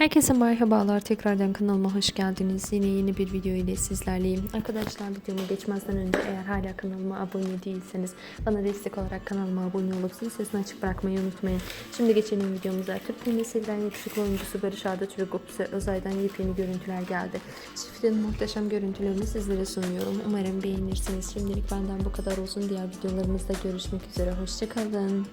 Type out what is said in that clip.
Herkese merhabalar. Tekrardan kanalıma hoş geldiniz. Yine yeni bir video ile sizlerleyim. Arkadaşlar videoma geçmezden önce eğer hala kanalıma abone değilseniz bana destek olarak kanalıma abone olup zil sesini açık bırakmayı unutmayın. Şimdi geçelim videomuza. Türk filmi sevilen oyuncusu Barış Arda Türk ise Özay'dan yepyeni görüntüler geldi. Çiftin muhteşem görüntülerini sizlere sunuyorum. Umarım beğenirsiniz. Şimdilik benden bu kadar olsun. Diğer videolarımızda görüşmek üzere. Hoşçakalın.